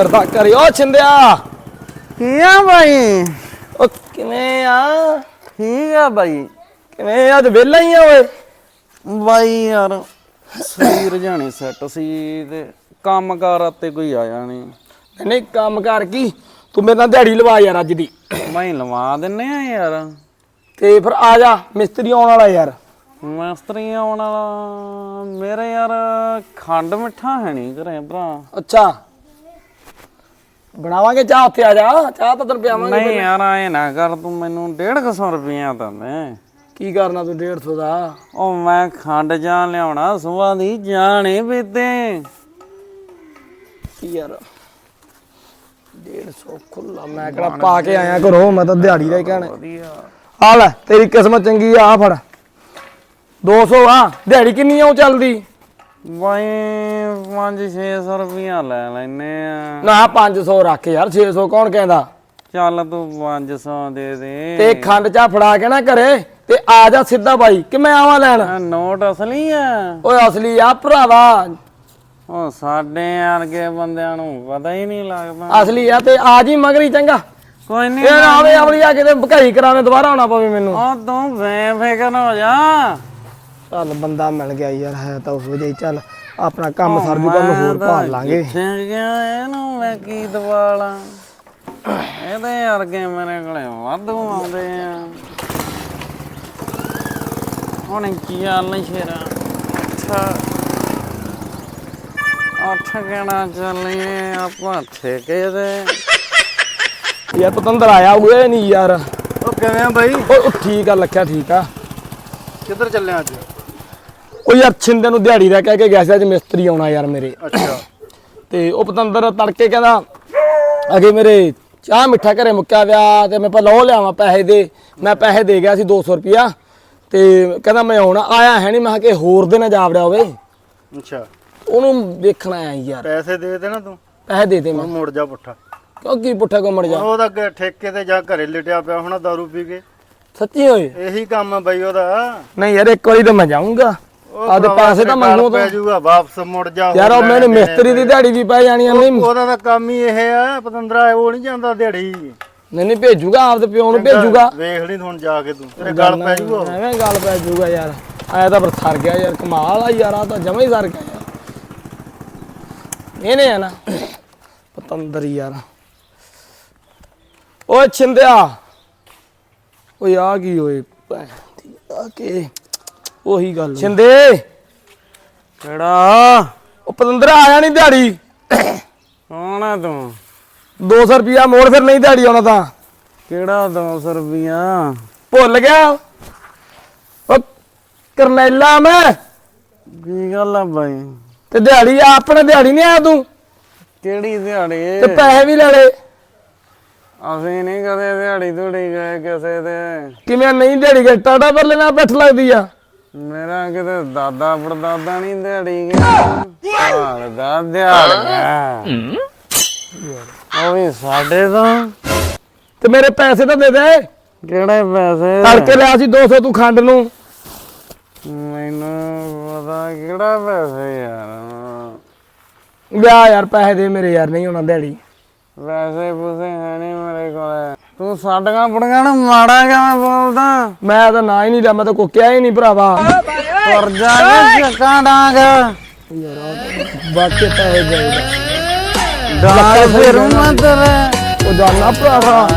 ਕਰਦਾ ਕਰਿਓ ਛਿੰਦਿਆ। ਕੀ ਆ ਬਾਈ। ਉਹ ਕਿਵੇਂ ਆ? ਠੀਕ ਆ ਬਾਈ। ਕਿਵੇਂ ਅੱਜ ਵਿਹਲਾ ਹੀ ਆ ਓਏ। ਬਾਈ ਯਾਰ ਸਰੀਰ ਜਾਣੇ ਸੈੱਟ ਸੀ ਤੇ ਕੰਮ ਕਾਰ ਤੇ ਕੋਈ ਆਇਆ ਨਹੀਂ। ਨਹੀਂ, ਨਹੀਂ ਕੰਮ ਕਰ ਕੀ? ਤੂੰ ਮੇਰੇ ਨਾਲ ਦਿਹਾੜੀ ਲਵਾ ਯਾਰ ਅੱਜ ਦੀ। ਮੈਂ ਲਵਾ ਦਿੰਨੇ ਆ ਯਾਰ। ਤੇ ਫਿਰ ਆ ਜਾ ਮਿਸਤਰੀ ਆਉਣ ਵਾਲਾ ਯਾਰ। ਮਿਸਤਰੀ ਆਉਣ ਵਾਲਾ ਮੇਰੇ ਯਾਰ ਖੰਡ ਮਿੱਠਾ ਹੈ ਨਹੀਂ ਘਰੇ ਭਰਾ। ਅੱਛਾ। ਬਣਾਵਾਂਗੇ ਚਾਹ ਉੱਥੇ ਆ ਜਾ ਚਾਹ ਤਾਂ ਤੈਨੂੰ ਪਿਆਵਾਂਗੇ ਨਹੀਂ ਯਾਰ ਐ ਨਾ ਕਰ ਤੂੰ ਮੈਨੂੰ 150 ਰੁਪਈਆ ਤਾਂ ਦੇ। ਕੀ ਕਰਨਾ ਤੂੰ 150 ਦਾ? ਉਹ ਮੈਂ ਖੰਡ ਜਾਨ ਲਿਆਉਣਾ ਸੁਬਾਹ ਦੀ ਜਾਣੇ ਪੀਤੇ ਕੀ ਯਾਰ 150 ਖੁੱਲਾ ਮੈਂ ਕਿਹੜਾ ਪਾ ਕੇ ਆਇਆ ਘਰੋਂ ਮੈਂ ਤਾਂ ਦਿਹਾੜੀ ਦਾ ਹੀ ਕਹਿਣਾ। ਵਧੀਆ। ਆ ਲੈ ਤੇਰੀ ਕਿਸਮਤ ਚੰਗੀ ਆ ਆ ਫੜ। 200 ਆ ਦਿਹਾੜੀ ਕਿੰਨੀ ਆ ਉਹ ਚੱਲਦੀ? ਬਾਈ 5-600 ਰੁਪਈਆ ਲੈ ਲੈਨੇ ਆ। ਨਾ 500 ਰੱਖ ਯਾਰ 600 ਕੌਣ ਕਹਿੰਦਾ? ਚੱਲ ਤੂੰ 500 ਦੇ ਦੇ। ਤੇ ਖੰਡ ਚਾ ਫੜਾ ਕੇ ਨਾ ਘਰੇ ਤੇ ਆ ਜਾ ਸਿੱਧਾ ਬਾਈ ਕਿ ਮੈਂ ਆਵਾਂ ਲੈਣ? ਆਹ ਨੋਟ ਅਸਲੀ ਆ। ਓਏ ਅਸਲੀ ਆ ਭਰਾਵਾ। ਉਹ ਸਾਡੇ ਵਰਗੇ ਬੰਦਿਆਂ ਨੂੰ ਪਤਾ ਹੀ ਨਹੀਂ ਲੱਗਦਾ। ਅਸਲੀ ਆ ਤੇ ਆ ਜੀ ਮਗਰੀ ਚੰਗਾ। ਕੋਈ ਨਹੀਂ ਆਵੇ ਅਮਲੀ ਆ ਕਿਤੇ ਭਕਾਈ ਕਰਾਵੇਂ ਦੁਬਾਰਾ ਆਉਣਾ ਪਵੇ ਮੈਨੂੰ। ਉਹ ਤੂੰ ਬੇਫਿਕਰ ਹੋ ਜਾ। ਚੱਲ ਬੰਦਾ ਮਿਲ ਗਿਆ ਯਾਰ ਹੈ ਤਾਂ ਉਹ ਜਿਹੀ ਚੱਲ। ਆਪਣਾ ਕੰਮ ਸਰ ਜੂਗਾ ਨੂੰ ਹੋਰ ਭਾਲ ਲਾਂਗੇ। ਕਿੱਥੇ ਗਿਆ ਇਹਨੂੰ ਮੈਂ ਕੀ ਦਵਾਲਾ ਇਹਦੇ ਵਰਗੇ ਮੇਰੇ ਕੋਲੇ ਵਾਧੂ ਆਉਂਦੇ ਆ। ਹੁਣ ਕੀ ਹਾਲ ਸ਼ੇਰਾ? ਅੱਛਾ। ਅੱਠ ਕਹਿਣਾ ਚੱਲੀਏ ਆਪਾਂ ਠੇਕੇ ਦੇ ਯਾਰ ਪਤੰਦਰ ਆਇਆ ਹੋਏ ਨਹੀਂ ਯਾਰ। ਉਹ ਕਿਵੇਂ ਆ ਬਾਈ? ਓਏ ਉਹ ਠੀਕ ਆ ਲੱਖਿਆ ਠੀਕ ਆ। ਕਿੱਧਰ ਚੱਲੇ ਅੱਜ? ਉਹ ਯਾਰ ਛਿੰਦੇ ਨੂੰ ਦਿਹਾੜੀ ਦਾ ਕਹਿ ਕੇ ਗਿਆ ਸੀ ਅੱਜ ਮਿਸਤਰੀ ਆਉਣਾ ਯਾਰ ਮੇਰੇ। ਅੱਛਾ। ਤੇ ਉਹ ਪਤੰਦਰ ਤੜਕੇ ਕਹਿੰਦਾ ਅਗੇ ਮੇਰੇ ਚਾਹ ਮਿੱਠਾ ਘਰੇ ਮੁੱਕਿਆ ਵਿਆ ਤੇ ਮੈਂ ਪਹਿਲਾਂ ਉਹ ਲਿਆਵਾਂ ਪੈਸੇ ਦੇ। ਮੈਂ ਪੈਸੇ ਦੇ ਗਿਆ ਸੀ 200 ਰੁਪਿਆ ਤੇ ਕਹਿੰਦਾ ਮੈਂ ਆਉਣਾ ਆਇਆ ਹੈ ਨਹੀਂ ਮੈਂ ਕਿ ਹੋਰ ਦੇ ਨਾ ਜਾਵੜਿਆ ਹੋਵੇ। ਅੱਛਾ। ਉਹਨੂੰ ਵੇਖਣਾ ਆਇਆ ਯਾਰ। ਪੈਸੇ ਦੇ ਦੇ ਨਾ ਤੂੰ? ਪੈਸੇ ਦੇ ਦੇ ਮੈਂ। ਮੁੜ ਜਾ ਪੁੱਠਾ। ਕਿਉਂ ਕੀ ਪੁੱਠਾ ਕੋ ਮੜ ਜਾ? ਉਹਦਾ ਅੱਗੇ ਠੇਕੇ ਤੇ ਜਾ ਘਰੇ ਲਿਟਿਆ ਪਿਆ ਹੋਣਾ ਦਾਰੂ ਪੀ ਕੇ। ਸੱਚੀ ਓਏ। ਇਹੀ ਕੰਮ ਆ ਬਾਈ ਉਹਦਾ। ਨਹੀਂ ਯਾਰ ਇੱਕ ਵਾਰੀ ਤਾਂ ਮੈਂ ਜਾਊਂਗਾ। ਆਦੇ ਪੈਸੇ ਤਾਂ ਮੰਗੋ ਪੈ ਤਾਂ। ਜਾਊਗਾ ਵਾਪਸ ਮੁੜ ਜਾ ਯਾਰ ਉਹ ਮੈਨੂੰ ਮਿਸਤਰੀ ਦੀ ਦਿਹਾੜੀ ਵੀ ਪੈ ਜਾਣੀ ਆ ਨਹੀਂ ਉਹਦਾ ਤਾਂ ਕੰਮ ਹੀ ਇਹ ਆ ਪਤੰਦਰਾ ਉਹ ਨਹੀਂ ਜਾਂਦਾ ਦਿਹਾੜੀ। ਨਹੀਂ ਨਹੀਂ ਭੇਜੂਗਾ ਆਪਦੇ ਪਿਓ ਨੂੰ ਭੇਜੂਗਾ। ਵੇਖ ਲਈ ਹੁਣ ਜਾ ਕੇ ਤੂੰ ਤੇਰੇ ਗਲ ਪੈ ਜਾਊਗਾ। ਐਵੇਂ ਗੱਲ ਪੈ ਜਾਊਗਾ ਯਾਰ। ਆਇਆ ਤਾਂ ਪਰ ਸਰ ਗਿਆ ਯਾਰ ਕਮਾਲ ਆ ਯਾਰ ਆ ਤਾਂ ਜਮਾ ਹੀ ਸਰ ਗਿਆ ਯਾਰ। ਇਹਨੇ ਆ ਨਾ ਪਤੰਦਰ ਯਾਰ। ਓਏ ਛਿੰਦਿਆ ਓਏ ਆ ਕੀ ਦੀ ਆ ਕੇ? ਉਹੀ ਗੱਲ ਛਿੰਦੇ। ਕਿਹੜਾ? ਉਹ ਪਤੰਦਰ ਆਇਆ ਨਹੀਂ ਦਿਹਾੜੀ। ਕੌਣ ਆ ਤੂੰ? 200 ਰੁਪਿਆ ਮੋੜ ਫਿਰ ਨਹੀਂ ਦਿਹਾੜੀ ਆਉਣਾ ਤਾਂ। ਕਿਹੜਾ 200 ਰੁਪਈਆ? ਭੁੱਲ ਗਿਆ। ਉਹ ਕਰਨੈਲਾ ਮੈਂ। ਕੀ ਗੱਲ ਆ ਬਾਈ? ਤੇ ਦਿਹਾੜੀ ਆ ਆਪਣੇ ਦਿਹਾੜੀ ਨਹੀਂ ਆਇਆ ਤੂੰ। ਕਿਹੜੀ ਦਿਹਾੜੀ? ਤੇ ਪੈਸੇ ਵੀ ਲੈ ਲਏ। ਅਸੀਂ ਨਹੀਂ ਕਦੇ ਦਿਹਾੜੀ ਧੂੜੀ ਗਏ ਕਿਸੇ ਦੇ। ਕਿਵੇਂ ਨਹੀਂ ਦਿਹਾੜੀ ਗਏ? ਟਾਟਾ ਪਰ ਲੈਣਾ ਪਿੱਠ ਲੱਗਦੀ ਆ। ਮੇਰਾ ਕਿਤੇ ਦਾਦਾ ਪੜਦਾਦਾ ਨਹੀਂ ਦਿਹਾੜੀ ਗਿਆ। ਹਾਲ ਦਾ ਦਿਹਾੜੀਆਂ ਉਹ ਵੀ ਸਾਡੇ ਤੋਂ। ਤੇ ਮੇਰੇ ਪੈਸੇ ਤਾਂ ਦੇ ਦੇ। ਕਿਹੜੇ ਪੈਸੇ? ਤੜਕੇ ਲਿਆ ਸੀ 200 ਤੂੰ ਖੰਡ ਨੂੰ। ਮੈਨੂੰ ਪਤਾ ਕਿਹੜਾ ਪੈਸੇ ਯਾਰ। ਲਿਆ ਯਾਰ ਪੈਸੇ ਦੇ ਮੇਰੇ ਯਾਰ ਨਹੀਂ ਹੋਣਾ ਦਿਹਾੜੀ। ਪੈਸੇ ਪੂਸੇ ਹੈ ਨਹੀਂ ਮੇਰੇ ਕੋਲ। ਤੂੰ ਸਾਡੀਆਂ ਬੁੜੀਆਂ ਨੂੰ ਮਾੜਾ ਕਿਵੇਂ ਬੋਲਦਾ? ਮੈਂ ਤਾਂ ਨਾ ਹੀ ਨਹੀਂ ਲਿਆ ਮੈਂ ਤਾਂ ਕੋ ਕਿਹਾ ਹੀ ਨਹੀਂ ਭਰਾਵਾ। ਤੁਰ ਜਾ ਚੱਕਾਂ ਡਾਂਗ। ਬਾਕੀ ਪੈਸੇ ਦੇ ਡਾਂਗ ਫਿਰ ਮੈਂ ਤੇਰੇ। ਉਹ ਜਾਨਾ ਭਰਾਵਾ।